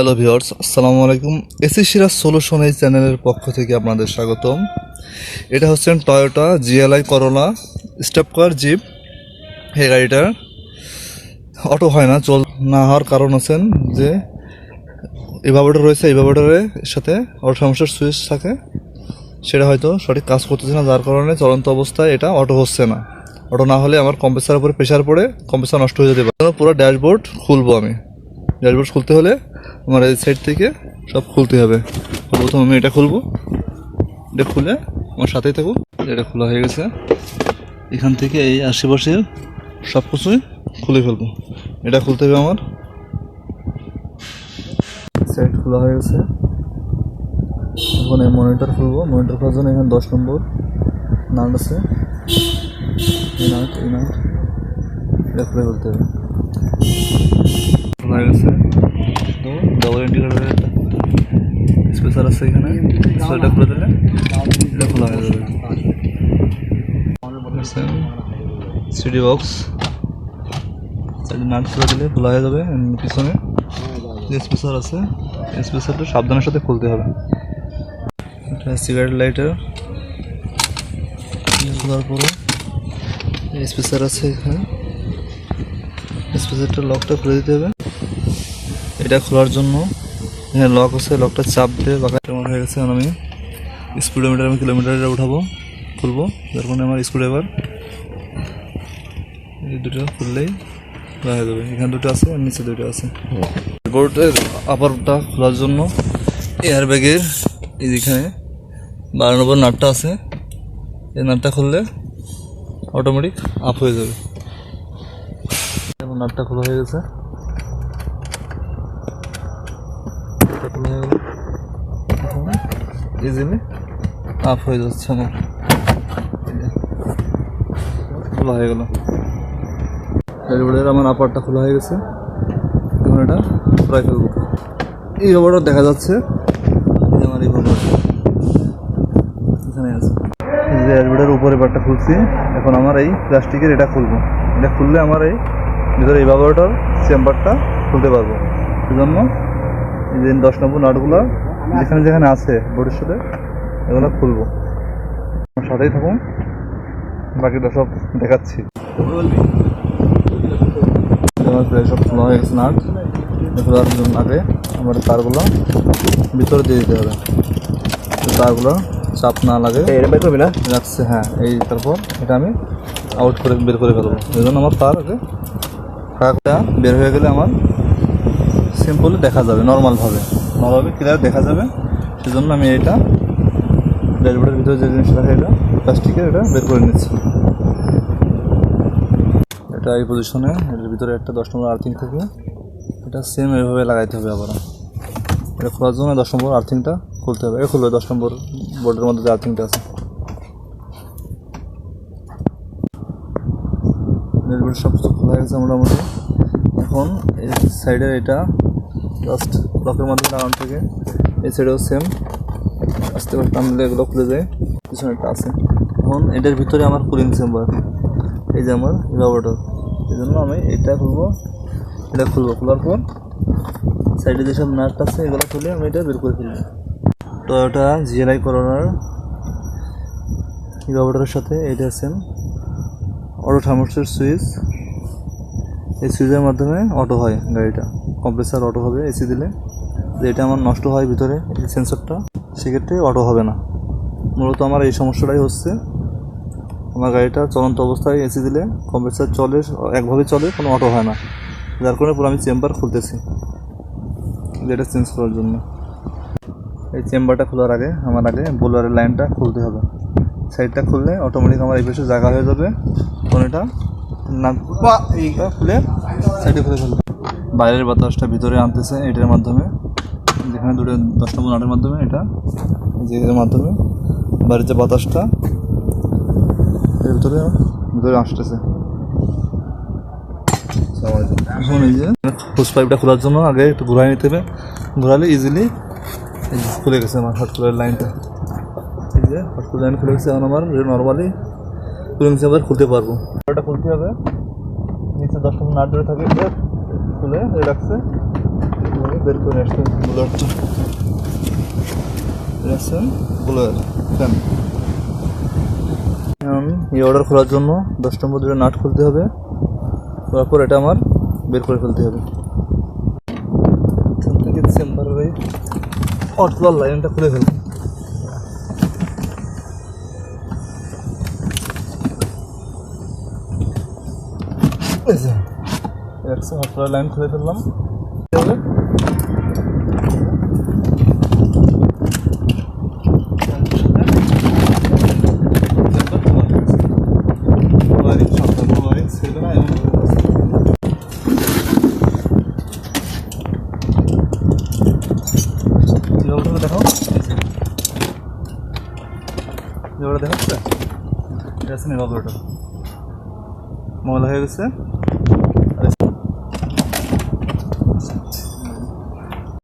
Hello viewers আসসালামু আলাইকুম AC Siraj solution এই চ্যানেলের পক্ষ থেকে আপনাদের স্বাগতম। এটা হচ্ছেন Toyota GLI Corolla step car jeep এই গাড়িটার অটো হয় না, চল না হওয়ার কারণ আছেন যে এভাবেটা রয়েছে এভাবেটারের সাথে অটো সমস্যার সুইচ থাকে। সেটা হয়তো সঠিক কাজ করতেছে না, যার কারণে চলন্ত অবস্থায় এটা অটো হচ্ছে না। অটো না হলে আমার কম্প্রেসারের উপরে প্রেশার পড়ে কম্প্রেসার নষ্ট হয়ে যেতে পারে। পুরো ড্যাশবোর্ড খুলবো আমি। ড্যাশবোর্ড খুলতে হলে আমার এই সাইড থেকে সব খুলতে হবে। প্রথম আমি এটা খুলবো। এটা খুলে আমার সাথেই থাকুক এটা খোলা হয়ে গেছে। এখান থেকে এই আশেপাশে সব কিছুই খুলে ফেলব। এটা খুলতে হবে আমার। সাইড খোলা হয়ে গেছে। এখন এই মনিটর খুলবো। মনিটর খোলার জন্য এখানে দশ নম্বর নাট আছে। Nut nut. এটা খুলে ফেলতে হবে। খোলা হয়ে গেছে। তো ডবল ইন্টিগ্রেটার স্পেশাল আছে এখানে। স্পেশালটা খুলে দিলে এটা খোলা হয়ে যাবে। সিডি বক্স নাট খুলে দিলে খোলা হয়ে যাবে পিছনে। যে স্পেশাল আছে স্পেশালটা সাবধানের সাথে খুলতে হবে। এটা সিগারেট লাইটার খোলার পরে স্পেশাল আছে এখানে। স্পেশালটা লকটা খুলে দিতে হবে। এটা খোলার জন্য। এখানে লক আছে লকটা চাপ দিয়ে বাঁকা কেমন হয়ে গেছে। আমি স্পিডোমিটার আমি কিলোমিটারে উঠাবো, খুলবো। যার কারণে আমার স্ক্রুড্রাইভার এই দুটো খুললেই খোলা হয়ে যাবে। এখানে দুটো আছে আর নিচে দুটো আছে। বোর্ডের আপারটা খোলার জন্য এয়ার ব্যাগের এই যেখানে বারো নম্বর নাটটা আছে, এই নাটটা খুললে অটোমেটিক আপ হয়ে যাবে। নাটটা খোলা হয়ে গেছে নাটটা খোলা হয়ে গেল ইজিলি আপ হয়ে যাচ্ছে যে, খোলা হয়ে গেল। রেলবোর্ডের আমার আপারটা খোলা হয়ে গেছে। এখন এটা ফ্রাই ফেলব এই ব্যাপারটা দেখা যাচ্ছে। আমার এই ব্যাপার এখানে আছে। যে রেলবোর্ডের উপরে বারটা খুলছি। এখন আমার এই প্লাস্টিকের এটা খুলবো। এটা খুললে আমার এই ভিতরে এই ব্যবহারটার চেম্বারটা খুলতে পারব। সেজন্য এই যে দশ নম্বর নাটগুলো যেখানে যেখানে আছে সাথে এগুলো খুলবো। সাথেই থাকুন। বাকিটা সব দেখাচ্ছি। প্রায় সব খোলা হয়ে গেছে নাট খোলার জন্য আগে আমার তারগুলো ভিতরে দিয়ে দিতে হবে। তারগুলো চাপ না লাগে। রাখছে হ্যাঁ এই তারপর এটা আমি আউট করে বের করে ফেলব। এই জন্য আমার তার আগে বের হয়ে গেলে আমার সিম্পলি দেখা যাবে নর্মালভাবে নর্মালভাবে ক্লিয়ার দেখা যাবে। সেজন্য আমি এটা ড্যাশবোর্ডের ভিতরে যে জিনিসটা থাকে এটা প্লাস্টিকের এটা বের করে নিচ্ছি। এটা এই পজিশনে এটার ভিতরে একটা দশ নম্বর আর্থিং থাকে এটা সেম এভাবে লাগাইতে হবে আবার এটা খোলার জন্য দশ নম্বর আর্থিংটা খুলতে হবে। এটা খুলবে দশ নম্বর বোর্ডের মধ্যে যে আর্থিংটা আছে। সব কিছু খোলা গেছে মোটামুটি। এখন এই সাইডের এটা জাস্ট ব্লকের মধ্যে লাগানো থেকে এই সাইডেও সেম আস্তে করে টান এগুলো খুলে যায় একটা আছে। এখন এটার ভিতরে আমার কুলিং চেম্বার এই যে আমার রবারটার এই জন্য আমি এটা খুলবো এটা খুলবো। খোলার পর সাইডে যেসব নাট আছে, এগুলো খুলে আমি এটা বের করে ফেলব। টয়োটা জিএলআই করোনার রবারটার সাথে, এটা আছেন অটো থার্মোস্টের সুইচ এই সুইচের মাধ্যমে অটো হয় গাড়িটা। কম্প্রেসার অটো হবে এসি দিলে। যে এটা আমার নষ্ট হয় ভিতরে, এই সেন্সরটা সেক্ষেত্রে অটো হবে না। মূলত আমার এই সমস্যাটাই হচ্ছে। আমার গাড়িটা চলন্ত অবস্থায় এসি দিলে কম্প্রেসার চলে, একভাবে চলে, কোনো অটো হয় না। যার কারণে পুরো আমি চেম্বার খুলতেছি। যেটা চেঞ্জ করার জন্য। এই চেম্বারটা খোলার আগে, আমার আগে বোলারের লাইনটা খুলতে হবে। সাইডটা খুললে অটোমেটিক আমার এই পাশে জায়গা হয়ে যাবে। এটা না। এইটা খুলে সাইডে খুলে ফেলবে বাইরের বাতাসটা ভিতরে আনতেছে এটার মাধ্যমে। যেখানে দুটো দশ নম্বর মাধ্যমে এটা। যে এর মাধ্যমে। বাইরের যে বাতাসটা, এর ভিতরে ভিতরে আসতেছে। এখন এই যে হোস পাইপটা খোলার জন্য আগে একটু ঘুরাই নিতে হবে। ঘোরালে ইজিলি খুলে গেছে আমার হট কুলার লাইনটা এই যে হট কুলার লাইন খুলে গেছে, এখন আমার নর্মালি কুলিং চেম্বার খুলতে পারব। ওটা খুলতে হবে। নিচে দশ নম্বর নাট ধরে থাকে খুলে রাখছে। বের করে আসতে ব্লোয়ারটা দেখছেন ব্লোয়ার ফ্যান এই অর্ডার খোলার জন্য দশ নম্বর দুটো নাট খুলতে হবে। তারপর এটা আমার বের করে ফেলতে হবে। এখান থেকে চেম্বারের লাইনটা খুলে ফেলব। না এমন করে আছে। যেভাবে তুমি দেখাও যেভাবে দেখাচ্ছে এটা আছে নিরাপদ ওটা ময়লা হয়ে গেছে